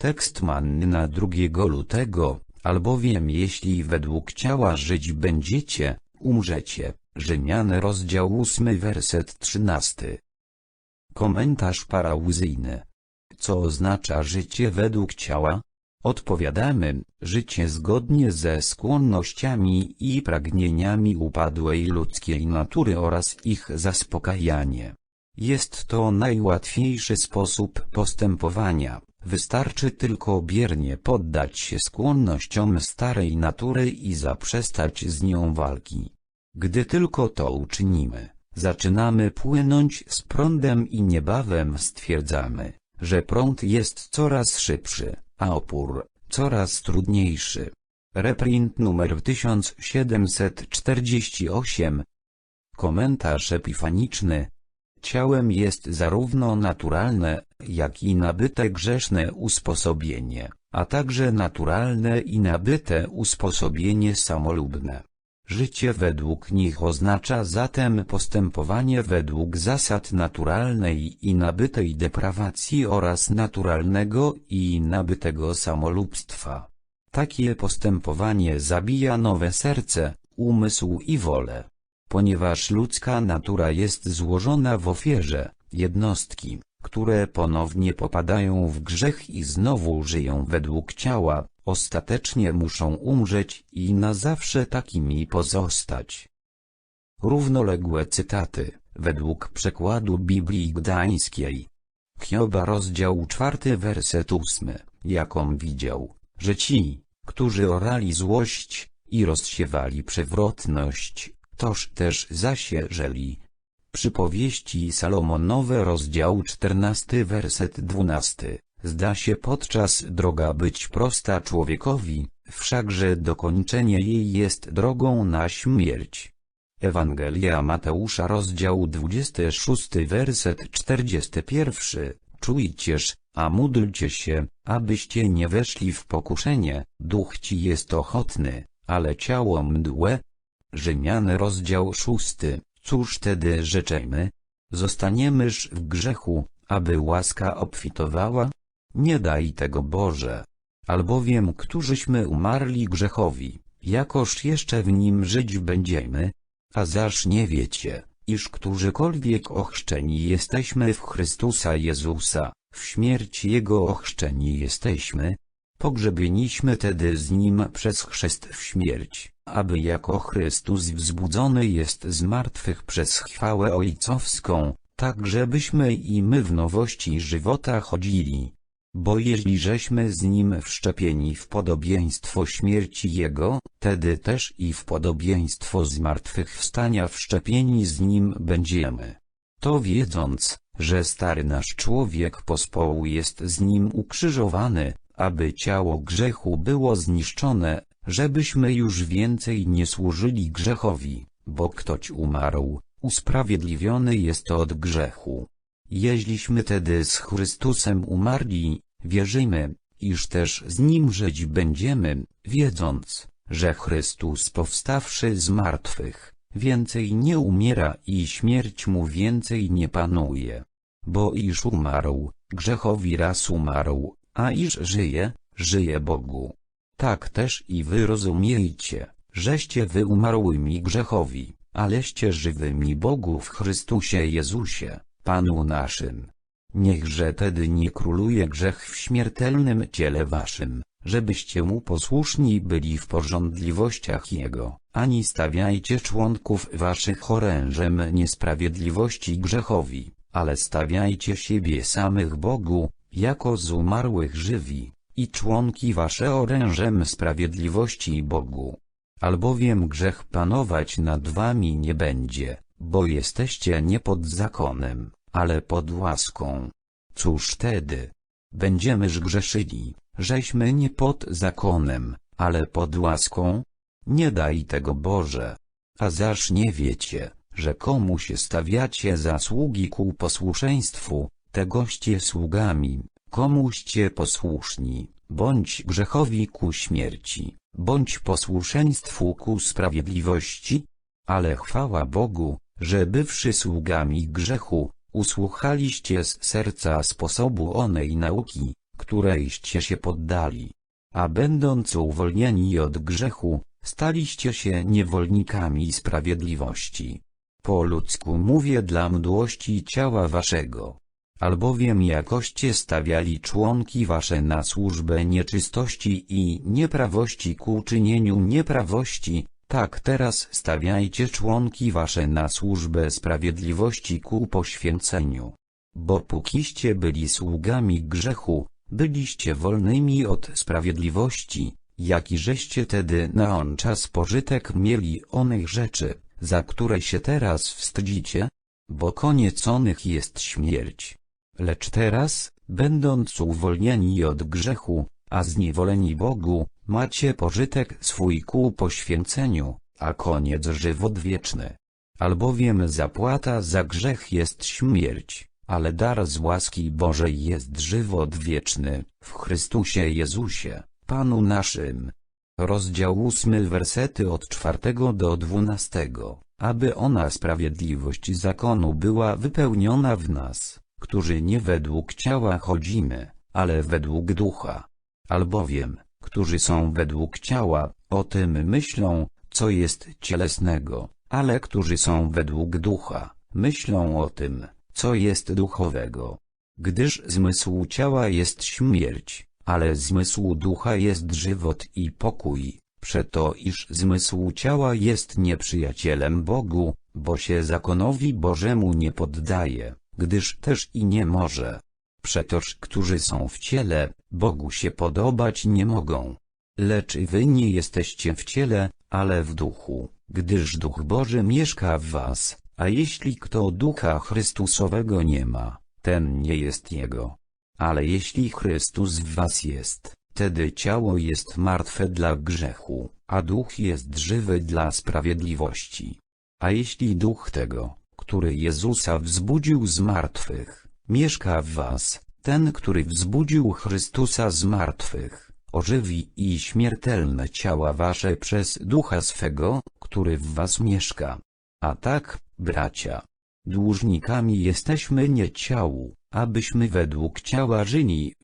Tekst manny na 2 lutego, albowiem jeśli według ciała żyć będziecie, umrzecie. Rzymiany rozdział 8 werset 13. Komentarz parauzyjny. Co oznacza życie według ciała? Odpowiadamy, życie zgodnie ze skłonnościami i pragnieniami upadłej ludzkiej natury oraz ich zaspokajanie. Jest to najłatwiejszy sposób postępowania, wystarczy tylko biernie poddać się skłonnościom starej natury i zaprzestać z nią walki. Gdy tylko to uczynimy, zaczynamy płynąć z prądem i niebawem stwierdzamy, że prąd jest coraz szybszy, a opór coraz trudniejszy. Reprint numer 1748 Komentarz epifaniczny Ciałem jest zarówno naturalne, jak i nabyte grzeszne usposobienie, a także naturalne i nabyte usposobienie samolubne. Życie według nich oznacza zatem postępowanie według zasad naturalnej i nabytej deprawacji oraz naturalnego i nabytego samolubstwa. Takie postępowanie zabija nowe serce, umysł i wolę. Ponieważ ludzka natura jest złożona w ofierze, jednostki, które ponownie popadają w grzech i znowu żyją według ciała, ostatecznie muszą umrzeć i na zawsze takimi pozostać. Równoległe cytaty, według przekładu Biblii Gdańskiej. Hioba rozdział czwarty werset ósmy, jaką widział, że ci, którzy orali złość i rozsiewali przewrotność, toż też zasieżeli. Przypowieści Salomonowe rozdział czternasty werset dwunasty. Zda się podczas droga być prosta człowiekowi, wszakże dokończenie jej jest drogą na śmierć. Ewangelia Mateusza rozdział 26 werset 41 Czujcież, a módlcie się, abyście nie weszli w pokuszenie, duch ci jest ochotny, ale ciało mdłe. Rzymiany rozdział 6 Cóż tedy rzeczemy? Zostaniemyż w grzechu, aby łaska obfitowała? Nie daj tego Boże. Albowiem którzyśmy umarli grzechowi, jakoż jeszcze w nim żyć będziemy? A zaż nie wiecie, iż którzykolwiek ochrzczeni jesteśmy w Chrystusa Jezusa, w śmierć Jego ochrzczeni jesteśmy, pogrzebieniśmy tedy z Nim przez chrzest w śmierć, aby jako Chrystus wzbudzony jest z martwych przez chwałę ojcowską, tak żebyśmy i my w nowości żywota chodzili. Bo jeśli żeśmy z Nim wszczepieni w podobieństwo śmierci Jego, tedy też i w podobieństwo zmartwychwstania wszczepieni z Nim będziemy. To wiedząc, że stary nasz człowiek pospołu jest z Nim ukrzyżowany, aby ciało grzechu było zniszczone, żebyśmy już więcej nie służyli grzechowi, bo ktoś umarł, usprawiedliwiony jest od grzechu. Jeźliśmy tedy z Chrystusem umarli, wierzymy, iż też z Nim żyć będziemy, wiedząc, że Chrystus powstawszy z martwych, więcej nie umiera i śmierć Mu więcej nie panuje. Bo iż umarł, grzechowi raz umarł, a iż żyje, żyje Bogu. Tak też i wy rozumiejcie, żeście wy umarłymi grzechowi, aleście żywymi Bogu w Chrystusie Jezusie. Panu naszym. Niechże tedy nie króluje grzech w śmiertelnym ciele waszym, żebyście mu posłuszni byli w porządliwościach jego, ani stawiajcie członków waszych orężem niesprawiedliwości grzechowi, ale stawiajcie siebie samych Bogu, jako z umarłych żywi, i członki wasze orężem sprawiedliwości Bogu. Albowiem grzech panować nad wami nie będzie, bo jesteście nie pod zakonem, ale pod łaską. Cóż tedy? Będziemyż grzeszyli, żeśmy nie pod zakonem, ale pod łaską? Nie daj tego Boże. A zaż nie wiecie, że komu się stawiacie zasługi ku posłuszeństwu, tegoście sługami, komuście posłuszni, bądź grzechowi ku śmierci, bądź posłuszeństwu ku sprawiedliwości, ale chwała Bogu, że bywszy sługami grzechu, usłuchaliście z serca sposobu onej nauki, którejście się poddali. A będąc uwolnieni od grzechu, staliście się niewolnikami sprawiedliwości. Po ludzku mówię dla mdłości ciała waszego. Albowiem jakoście stawiali członki wasze na służbę nieczystości i nieprawości ku czynieniu nieprawości, tak teraz stawiajcie członki wasze na służbę sprawiedliwości ku poświęceniu. Bo pókiście byli sługami grzechu, byliście wolnymi od sprawiedliwości, jaki żeście tedy na on czas pożytek mieli onych rzeczy, za które się teraz wstydzicie? Bo koniec onych jest śmierć. Lecz teraz, będąc uwolnieni od grzechu, a zniewoleni Bogu, macie pożytek swój ku poświęceniu, a koniec żywot wieczny. Albowiem zapłata za grzech jest śmierć, ale dar z łaski Bożej jest żywot wieczny, w Chrystusie Jezusie, Panu naszym. Rozdział ósmy wersety od czwartego do dwunastego, aby ona sprawiedliwość zakonu była wypełniona w nas, którzy nie według ciała chodzimy, ale według ducha. Albowiem, którzy są według ciała, o tym myślą, co jest cielesnego, ale którzy są według ducha, myślą o tym, co jest duchowego. Gdyż zmysł ciała jest śmierć, ale zmysł ducha jest żywot i pokój, przeto iż zmysł ciała jest nieprzyjacielem Bogu, bo się zakonowi Bożemu nie poddaje, gdyż też i nie może. Przetoż którzy są w ciele, Bogu się podobać nie mogą. Lecz wy nie jesteście w ciele, ale w duchu, gdyż Duch Boży mieszka w was, a jeśli kto Ducha Chrystusowego nie ma, ten nie jest Jego. Ale jeśli Chrystus w was jest, wtedy ciało jest martwe dla grzechu, a duch jest żywy dla sprawiedliwości. A jeśli duch tego, który Jezusa wzbudził z martwych, mieszka w was, ten, który wzbudził Chrystusa z martwych, ożywi i śmiertelne ciała wasze przez ducha swego, który w was mieszka. A tak, bracia, dłużnikami jesteśmy nie ciału, abyśmy według ciała żyli.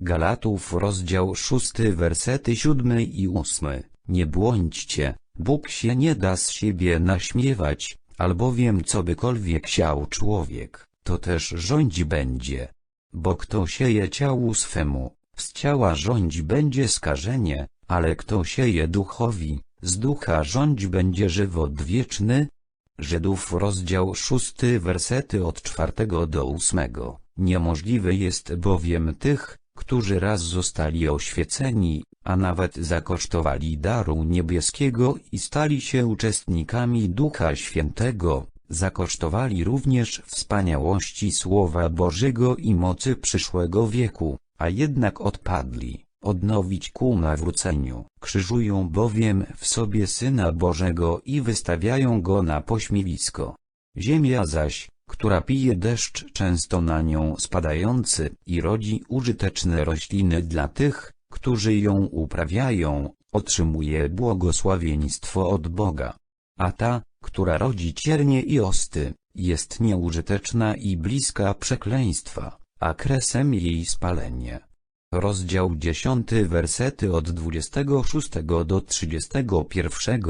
Galatów rozdział szósty wersety siódmy i ósmy. Nie błądźcie, Bóg się nie da z siebie naśmiewać, albowiem co bykolwiek siał człowiek, to też rządzi będzie. Bo kto sieje ciału swemu, z ciała rządzi będzie skażenie, ale kto sieje duchowi, z ducha rządzi będzie żywot wieczny. Żydów rozdział szósty wersety od czwartego do ósmego. Niemożliwe jest bowiem tych, którzy raz zostali oświeceni, a nawet zakosztowali daru niebieskiego i stali się uczestnikami Ducha Świętego, zakosztowali również wspaniałości Słowa Bożego i mocy przyszłego wieku, a jednak odpadli, odnowić ku nawróceniu, krzyżują bowiem w sobie Syna Bożego i wystawiają Go na pośmiewisko. Ziemia zaś, która pije deszcz często na nią spadający i rodzi użyteczne rośliny dla tych, którzy ją uprawiają, otrzymuje błogosławieństwo od Boga. A ta, która rodzi ciernie i osty, jest nieużyteczna i bliska przekleństwa, a kresem jej spalenie. Rozdział 10 wersety od 26 do 31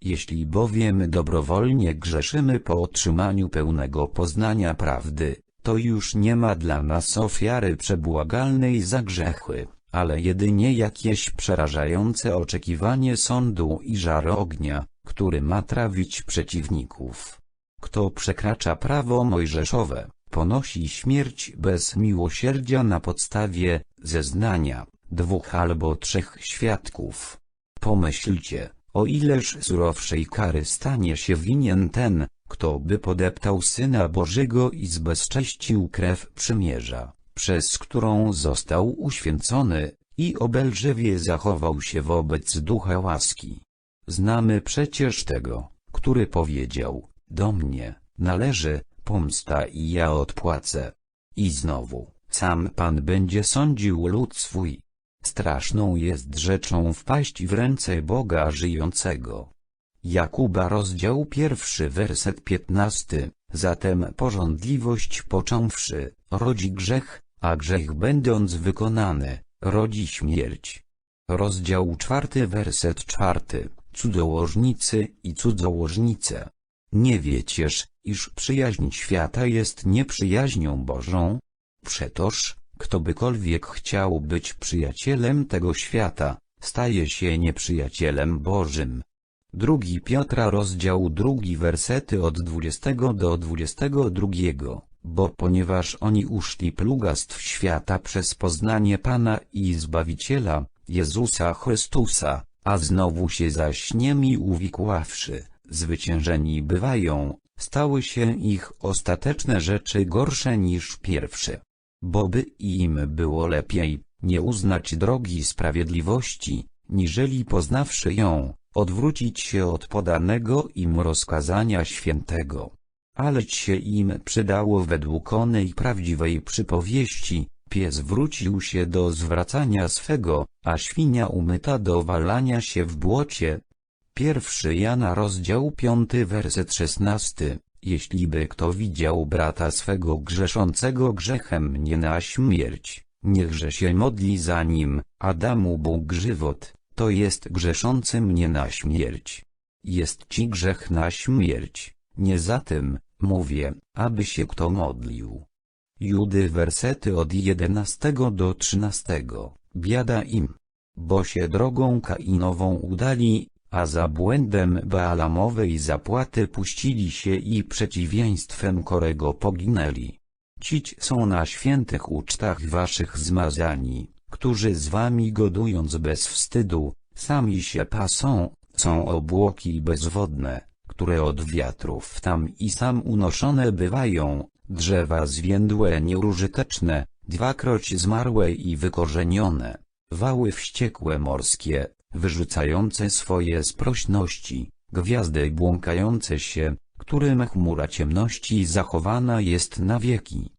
jeśli bowiem dobrowolnie grzeszymy po otrzymaniu pełnego poznania prawdy, to już nie ma dla nas ofiary przebłagalnej za grzechy, ale jedynie jakieś przerażające oczekiwanie sądu i żar ognia, który ma trawić przeciwników. Kto przekracza prawo mojżeszowe, ponosi śmierć bez miłosierdzia na podstawie zeznania dwóch albo trzech świadków. Pomyślcie, o ileż surowszej kary stanie się winien ten, kto by podeptał Syna Bożego i zbezcześcił krew przymierza, przez którą został uświęcony, i obelżywie zachował się wobec ducha łaski. Znamy przecież tego, który powiedział, do mnie, należy, pomsta i ja odpłacę. I znowu, sam Pan będzie sądził lud swój. Straszną jest rzeczą wpaść w ręce Boga żyjącego. Jakuba rozdział pierwszy werset piętnasty. Zatem porządliwość począwszy, rodzi grzech, a grzech będąc wykonany, rodzi śmierć. Rozdział czwarty werset czwarty, cudzołożnicy i cudzołożnice. Nie wiecież, iż przyjaźń świata jest nieprzyjaźnią Bożą? Przetoż, kto bykolwiek chciał być przyjacielem tego świata, staje się nieprzyjacielem Bożym. Drugi Piotra rozdział drugi wersety od 20 do 22, bo ponieważ oni uszli plugastw świata przez poznanie Pana i Zbawiciela, Jezusa Chrystusa, a znowu się zaś niemi uwikławszy, zwyciężeni bywają, stały się ich ostateczne rzeczy gorsze niż pierwsze. Bo by im było lepiej, nie uznać drogi sprawiedliwości, niżeli poznawszy ją, odwrócić się od podanego im rozkazania świętego. Aleć się im przydało według onej prawdziwej przypowieści, pies wrócił się do zwracania swego, a świnia umyta do walania się w błocie. Pierwszy Jana rozdział piąty werset szesnasty. Jeśli by kto widział brata swego grzeszącego grzechem nie na śmierć, niechże się modli za nim, a da mu Bóg żywot, to jest grzeszący mnie na śmierć. Jest ci grzech na śmierć, nie za tym, mówię, aby się kto modlił. Judy wersety od 11 do 13, biada im, bo się drogą Kainową udali, a za błędem Baalamowej zapłaty puścili się i przeciwieństwem Korego poginęli. Cić są na świętych ucztach waszych zmazani, którzy z wami godując bez wstydu, sami się pasą, są obłoki bezwodne, które od wiatrów tam i sam unoszone bywają, drzewa zwiędłe nieużyteczne, dwakroć zmarłe i wykorzenione, wały wściekłe morskie, wyrzucające swoje sprośności, gwiazdy błąkające się, którym chmura ciemności zachowana jest na wieki.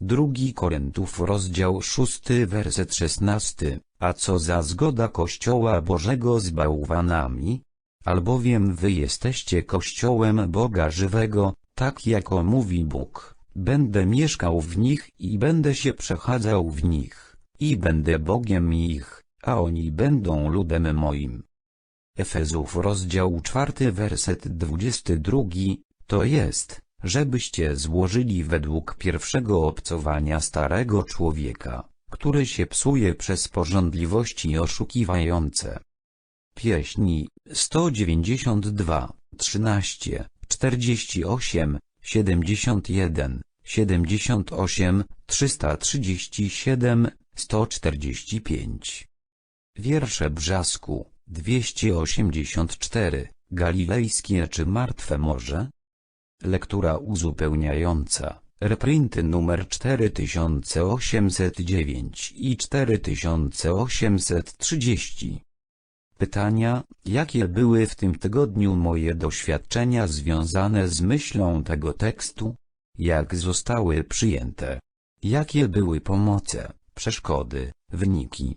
Drugi Koryntów rozdział szósty werset szesnasty, a co za zgoda Kościoła Bożego z bałwanami? Albowiem wy jesteście Kościołem Boga żywego, tak jako mówi Bóg, będę mieszkał w nich i będę się przechadzał w nich, i będę Bogiem ich, a oni będą ludem moim. Efezów rozdział czwarty werset dwudziesty drugi, to jest, żebyście złożyli według pierwszego obcowania starego człowieka, który się psuje przez porządliwości oszukiwające. Pieśni 192, 13, 48, 71, 78, 337, 145. Wiersze Brzasku, 284, Galilejskie czy Martwe Morze? Lektura uzupełniająca, reprinty numer 4809 i 4830. Pytania, jakie były w tym tygodniu moje doświadczenia związane z myślą tego tekstu? Jak zostały przyjęte? Jakie były pomoce, przeszkody, wyniki?